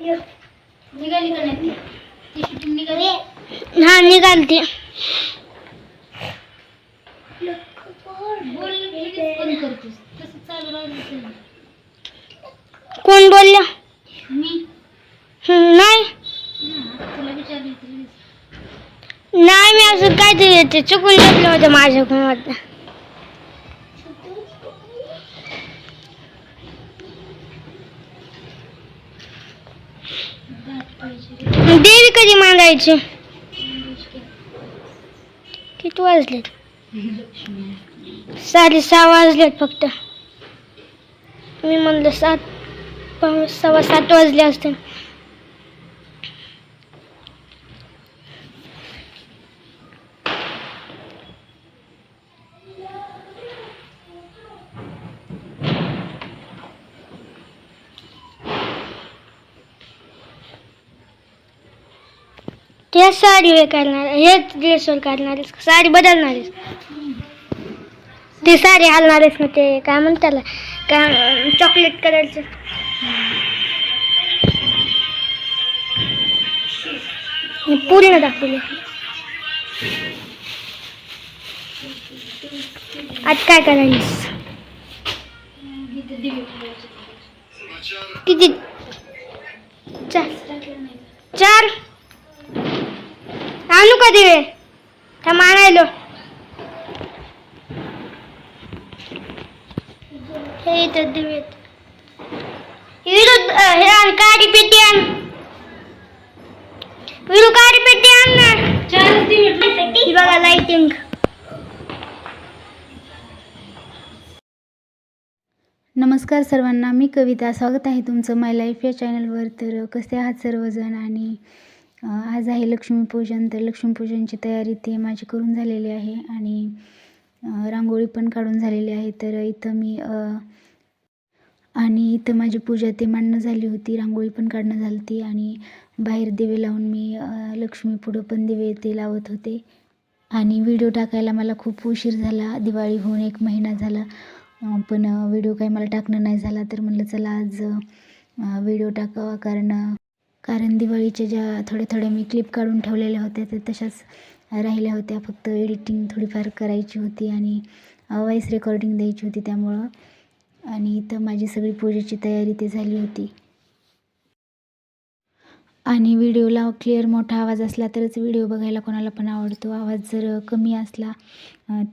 निघाली का नाही ती? ती शूटिंग निघाली? हा निघालते. कोण बोललं? मी. नाही. नाही मी असं काहीतरी चुकून घेतलं होतं माझ्याकडून देवी कधी मांडायची किती वाजलेत? साडे सहा वाजलेत फक्त. मी म्हणलं सात सव्वा सात वाजले असते हे साडी हे करणार हेच ड्रेसवर काढणार आहेस साडी बदलणारेस. ती साडी घालणार आहेस ना ते काय म्हणतात का काय चॉकलेट कलरचं पूर्ण दाखवले. आज काय करायलीस? किती? चार. चार? विरू काडी पेटी आण. नमस्कार सर्वांना मी कविता. स्वागत आहे तुमचं माय लाईफ या चॅनलवर तर कसे आहात सर्वजण? आणि आज आहे लक्ष्मीपूजन तर लक्ष्मीपूजनची तयारी ते माझी करून झालेली आहे आणि रांगोळी पण काढून झालेली आहे. तर इथं मी आणि इथं माझी पूजा ते मांडणं झाली होती रांगोळी पण काढणं झाली होती आणि बाहेर दिवे लावून मी लक्ष्मी पुढं पण दिवे ते लावत होते. आणि व्हिडिओ टाकायला मला खूप उशीर झाला दिवाळी होऊन एक महिना झाला. पण व्हिडिओ काही मला टाकणं नाही झाला तर म्हणलं चला आज व्हिडिओ टाकावा कारण कारण दिवाळीच्या ज्या थोड्या थोड्या मी क्लिप काढून ठेवलेल्या होत्या त्या तशाच राहिल्या होत्या. फक्त एडिटिंग थोडीफार करायची होती आणि व्हॉईस रेकॉर्डिंग द्यायची होती त्यामुळं. आणि इथं माझी सगळी पूजेची तयारी ते झाली होती. आणि व्हिडिओला क्लिअर मोठा आवाज असला तरच व्हिडिओ बघायला कोणाला पण आवडतो. आवाज जर कमी असला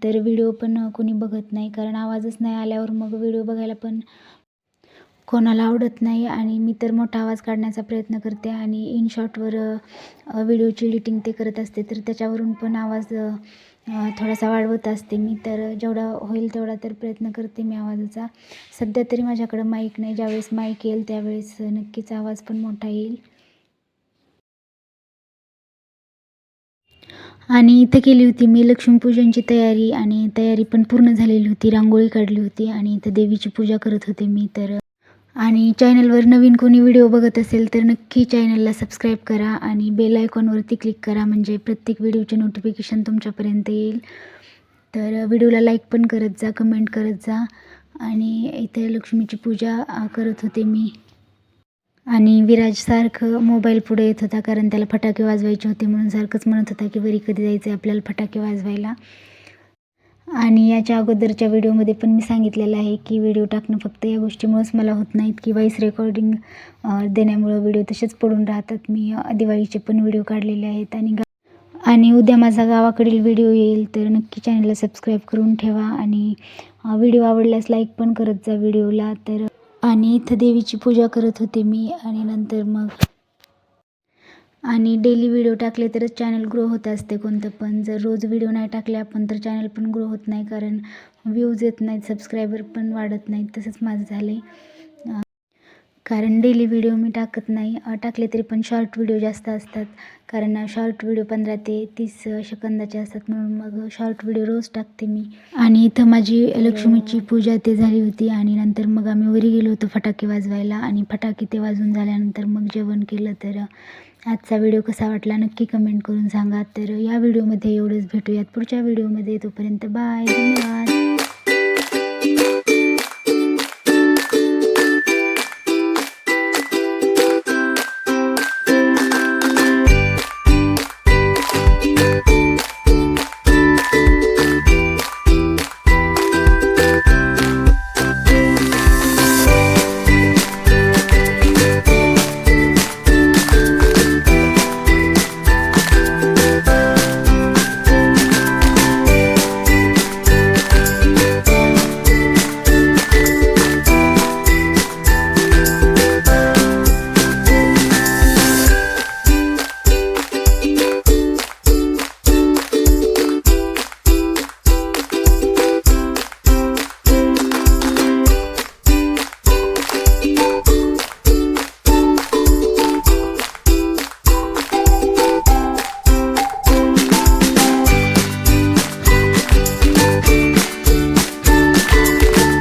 तर व्हिडिओ पण कोणी बघत नाही. कारण आवाजच नाही आल्यावर मग व्हिडिओ बघायला पण कोणाला आवडत नाही आणि मी तर मोठा आवाज काढण्याचा प्रयत्न करते आणि इन शॉर्टवर व्हिडिओची एडिटिंग ते करत असते तर त्याच्यावरून पण आवाज थोडासा वाढवत असते. मी तर जेवढा होईल तेवढा तर प्रयत्न करते मी आवाजाचा. सध्या तरी माझ्याकडं माईक नाही. ज्यावेळेस माईक येईल त्यावेळेस नक्कीच आवाज पण मोठा येईल. आणि इथं केली होती मी लक्ष्मीपूजनची तयारी आणि तयारी पण पूर्ण झालेली होती. रांगोळी काढली होती आणि इथं देवीची पूजा करत होते मी तर आणि चॅनलवर नवीन कोणी व्हिडिओ बघत असेल तर नक्की चॅनलला सबस्क्राईब करा आणि बेल आयकॉनवरती क्लिक करा म्हणजे प्रत्येक व्हिडिओचे नोटिफिकेशन तुमच्यापर्यंत येईल. तर व्हिडिओला लाईक पण करत जा कमेंट करत जा. आणि इथे लक्ष्मीची पूजा करत होते मी. आणि विराज सारखं मोबाईल पुढे येत होता कारण त्याला फटाके वाजवायचे होते म्हणून सारखंच म्हणत होता की वरी कधी जायचं आहे आपल्याला फटाके वाजवायला. आणि याच्या अगोदरच्या व्हिडिओमध्ये पण मी सांगितलेलं आहे की व्हिडिओ टाकणं फक्त या गोष्टीमुळंच मला होत नाहीत की व्हॉईस रेकॉर्डिंग देण्यामुळं व्हिडिओ तसेच पडून राहतात. मी दिवाळीचे पण व्हिडिओ काढलेले आहेत आणि गा आणि उद्या माझा गावाकडील व्हिडिओ येईल तर नक्की चॅनलला सबस्क्राईब करून ठेवा आणि व्हिडिओ आवडल्यास लाईक पण करत जा व्हिडिओला. तर आणि इथं देवीची पूजा करत होते मी आणि नंतर मग आणि डेली व्हिडिओ टाकले तरच चॅनल ग्रो होत असते कोणतं पण. जर रोज व्हिडिओ नाही टाकले आपण तर चॅनल पण ग्रो होत नाही कारण व्ह्यूज येत नाहीत सबस्क्रायबर पण वाढत नाहीत तसंच माझं झालं आहे कारण डेली व्हिडिओ मी टाकत नाही. टाकले तरी पण शॉर्ट व्हिडिओ जास्त असतात. कारण शॉर्ट व्हिडिओ पंधरा ते तीस सेकंदाचे असतात. म्हणून मग शॉर्ट व्हिडिओ रोज टाकते मी. आणि इथं माझी लक्ष्मीची पूजा ते झाली होती. आणि नंतर मग आम्ही वरी गेलो होतो फटाके वाजवायला. आणि फटाके ते वाजून झाल्यानंतर मग जेवण केलं. तर आजचा व्हिडिओ कसा वाटला नक्की कमेंट करून सांगा. तर या व्हिडिओमध्ये एवढंच. भेटूयात पुढच्या व्हिडिओमध्ये तोपर्यंत बाय धन्यवाद.